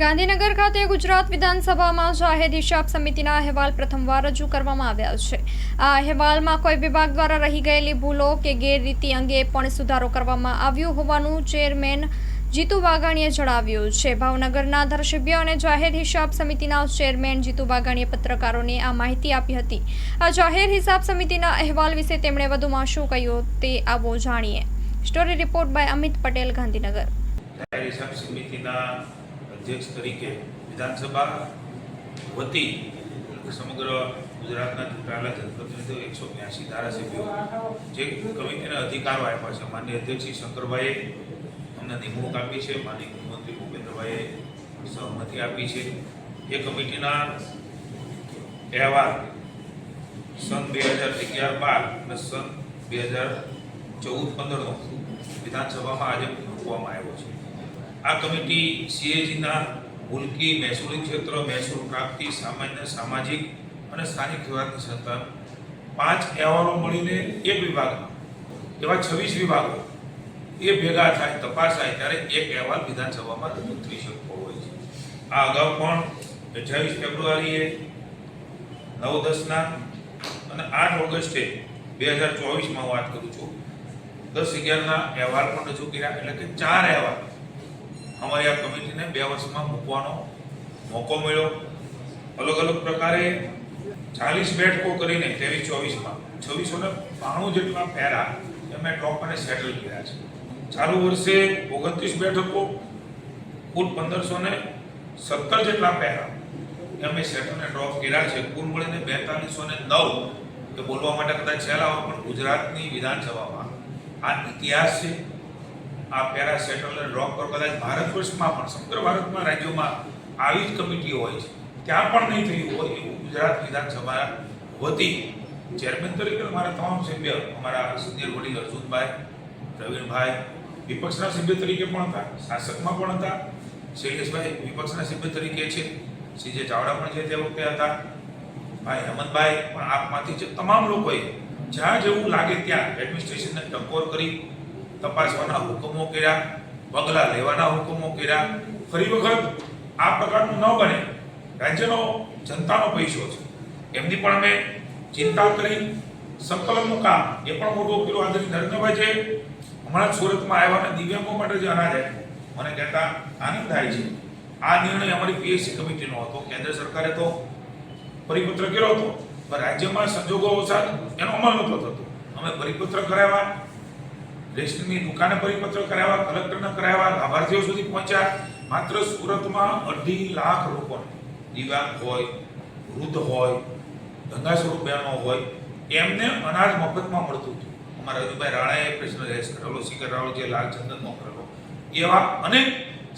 ગાંધીનગર ખાતે ગુજરાત વિધાનસભામાં જાહેર હિસાબ સમિતિના અહેવાલ પ્રથમવાર રજૂ કરવામાં આવ્યા છે. આ અહેવાલમાં કોઈ વિભાગ દ્વારા રહી ગયેલી ભૂલો કે ગેરરીતિ અંગે પણ સુધારો કરવામાં આવ્યો હોવાનું ચેરમેન જીતુ વાઘાણીએ જણાવ્યું છે. ભાવનગરના ધારાસભ્ય અને જાહેર હિસાબ સમિતિના ચેરમેન જીતુ વાઘાણીએ પત્રકારોને આ માહિતી આપી હતી. આ જાહેર હિસાબ સમિતિના અહેવાલ વિશે તેમણે વધુમાં શું કહ્યું તે આવો જાણીએ. Story report by Amit Patel, Gandhinagar. હિસાબ સમિતિના અધ્યક્ષ તરીકે વિધાનસભા વતી સમગ્ર ગુજરાતના ચૂંટાયેલા જનપ્રતિનિધિઓ એકસો બ્યાસી ધારાસભ્યો જે કમિટીના અધિકારો આપ્યા છે. માનનીય અધ્યક્ષ શ્રી શંકરભાઈએ અમને નિમણૂક આપી છે. માનનીય મુખ્યમંત્રી ભૂપેન્દ્રભાઈએ સહમતિ આપી છે. એ કમિટીના અહેવાલ સન બે હજાર અગિયાર બાર અને સન બે હજાર ચૌદ પંદરનો વિધાનસભામાં આજે મૂકવામાં આવ્યો છે. આ કમિટી સીએજીના મુલકી મહેસૂલી ક્ષેત્ર, મહેસૂલ પ્રાપ્તિ, સામાન્ય સામાજિક અને સ્થાનિક સેવાની સંસ્થા પાંચ અહેવાલો મળીને એક વિભાગમાં એવા છવ્વીસ વિભાગો, એ ભેગા થાય તપાસાય ત્યારે એક અહેવાલ વિધાનસભામાં રજૂ થઈ શકતો હોય છે. આ અગાઉ પણ અઠ્યાવીસ ફેબ્રુઆરીએ, નવ દસના અને આઠ ઓગસ્ટે બે હજાર ચોવીસમાં વાત કરું છું, દસ અગિયારના અહેવાલ પણ રજૂ કર્યા, એટલે કે ચાર અહેવાલ. અમારી આ કમિટીને બે વર્ષમાં મૂકવાનો મોકો મળ્યો. અલગ અલગ પ્રકારે ચાલીસ બેઠકો કરીને ત્રેવીસ ચોવીસમાં, છવ્વીસો ને બાણું જેટલા પહેરા અમે ટોપ અને સેટલ કર્યા છે. ચાલુ વર્ષે ઓગણત્રીસ બેઠકો, કુલ પંદરસો ને સત્તર જેટલા પહેરા અમે સેટલ ને ડ્રોપ કર્યા છે. કુલ મળીને બેતાલીસો ને નવ, તો બોલવા માટે કદાચ સહેલા હોય પણ ગુજરાતની વિધાનસભામાં આ ઇતિહાસ છે. આ પેરા સેટલ ડ્રોપ પર કદાચ ભારત વર્ષમાં પણ, સમગ્ર ભારતમાં રાજ્યોમાં આવી જ કમિટીઓ હોય છે. ત્યાં પણ નહીં થયું હોય એવું ગુજરાત વિધાનસભા વતી ચેરમેન તરીકે અમારા તમામ સભ્ય, અમારા સુધીર વડીલ અર્જુનભાઈ, પ્રવીણભાઈ, વિપક્ષના સભ્ય તરીકે પણ હતા, શાસકમાં પણ હતા. શૈલેષભાઈ વિપક્ષના સભ્ય તરીકે છે. સીજે ચાવડા પણ છે તે વખતે હતા. ભાઈ હેમંતભાઈ પણ આપમાંથી જે, તમામ લોકોએ જ્યાં જેવું લાગે ત્યાં એડમિનિસ્ટ્રેશનને ટકોર કરી તપાસવાના હુકમો કર્યા પગલાં લેવાના હુકમો કર્યા. ફરી વખત આ પ્રકારનું ન બને. રાજ્યનો, જનતાનો પૈસો છે. એમની પણ અમે ચિંતા કરી, સંકલનનું કામ, એ પણ મોટું પેલું આદરણીય નરેન્દ્રભાઈ જે હમણાં સુરતમાં આવ્યા અને દિવ્યાંગો માટે જે અનાજ આપ્યું. મને કહેતા, આનંદ થાય છે. આ નિર્ણય અમારી પીએસસી કમિટીનો હતો, કેન્દ્ર સરકારે તો. પરિપત્ર કર્યો હતો, પણ રાજ્યમાં સંજોગો ઓછા, એનો અમલ નહોતો થતો. અમે પરિપત્ર કરાવ્યા રેશનની દુકાને પરિપત્ર કરાવ્યા કલેક્ટરને કરાવ્યા લાભાર્થીઓ સુધી પહોંચ્યા. માત્ર સુરતમાં અઢી લાખ લોકોને દિવ્યાંગ હોય, વૃદ્ધ હોય, ધંધા સ્વરૂપ બહેનો હોય, એમને અનાજ મફતમાં મળતું હતું. અમારા રજુભાઈ રાણાએ પ્રશ્ન રેસ કરેલો શિખર રાવલ જે લાલચંદનનો મોકલેલો એવા અનેક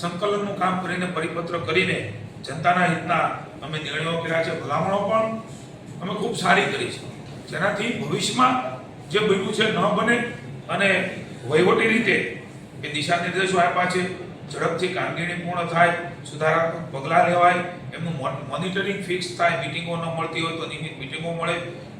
સંકલનનું કામ કરીને પરિપત્ર કરીને જનતાના હિતના અમે નિર્ણયો કર્યા છે, ભલામણો પણ અમે ખૂબ સારી કરી છે. જેનાથી ભવિષ્યમાં જે બન્યું છે, ન બને અને વહીવટી રીતે એ દિશા નિર્દેશો આપ્યા છે. ઝડપથી કામગીરી પૂર્ણ થાય, સુધારાત્મક પગલાં લેવાય, એમનું મોનિટરિંગ ફિક્સ થાય મિટિંગો ન મળતી હોય તો નિયમિત મિટિંગો મળે,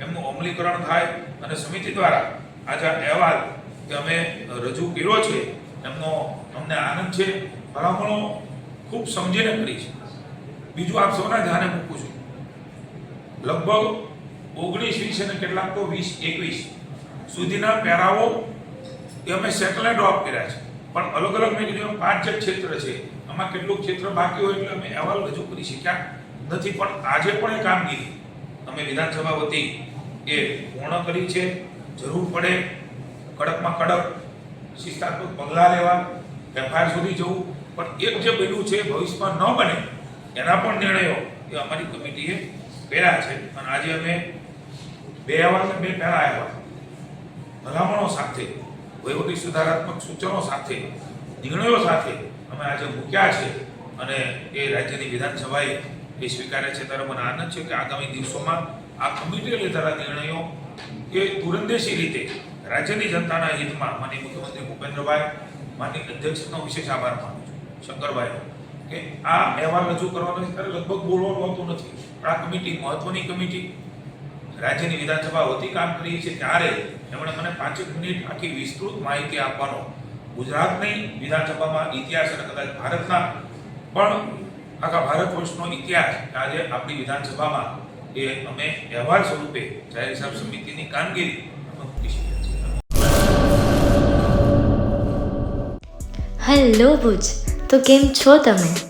એમનું અમલીકરણ થાય અને સમિતિ દ્વારા આજે અહેવાલ કે અમે રજૂ કર્યો છે, એમનો અમને આનંદ છે. ભલામણો ખૂબ સમજીને કરી છે. બીજું આપ સૌના ધ્યાને મૂકું છું. લગભગ ઓગણીસ વીસ અને કેટલાક તો વીસ, એકવીસ સુધીના પેરાઓ એ અમે સેટેલાઇટ ડ્રોપ કર્યા છે. પણ અલગ અલગ મેં કીધું પાંચ જ ક્ષેત્ર છે. આમાં કેટલું ક્ષેત્ર બાકી હોય એટલે અમે અહેવાલ રજૂ કરી શક્યા નથી. પણ આજે પણ એ કામગીરી અમે વિધાનસભા વતી એ પૂર્ણ કરી છે. જરૂર પડે કડકમાં કડક શિસ્તાત્મક પગલાં લેવા એફઆઈઆર સુધી જવું. પણ એક જે પેલું છે, ભવિષ્યમાં ન બને, એના પણ નિર્ણયો એ અમારી કમિટીએ કર્યા છે. અને આજે અમે બે અહેવાલ બે પહેલા અહેવાલ. ભલામણો સાથે વહીવટી સુધારાત્મક સૂચનો સાથે, નિર્ણયો સાથે અમે આજે મૂક્યા છે અને એ રાજ્યની વિધાનસભાએ એ સ્વીકારે છે. ત્યારે મને આનંદ છે કે આગામી દિવસોમાં આ કમિટીએ લીધેલા નિર્ણયો એ દૂરંદેશી રીતે રાજ્યની જનતાના હિતમાં માનીય મુખ્યમંત્રી ભૂપેન્દ્રભાઈ માનીય અધ્યક્ષનો વિશેષ આભાર માનું છું. શંકરભાઈનો કે આ અહેવાલ રજૂ કરવાનો ત્યારે લગભગ બોલવાનું હોતું નથી. આ કમિટી, મહત્વની કમિટી રાજ્યની વિધાનસભા કામ કરી છે ત્યારે એમણે મને પાંચેક મિનિટ આખી વિસ્તૃત માહિતી આપવાનો. ગુજરાતની વિધાનસભામાં ઇતિહાસ અને કદાચ ભારતના પણ આખા ભારત વર્ષનો ઇતિહાસ આજે આપણી વિધાનસભામાં એ અમે અહેવાલ સ્વરૂપે જાહેર હિસાબ સમિતિની કામગીરી હેલો ભુજ, તો કેમ છો તમે?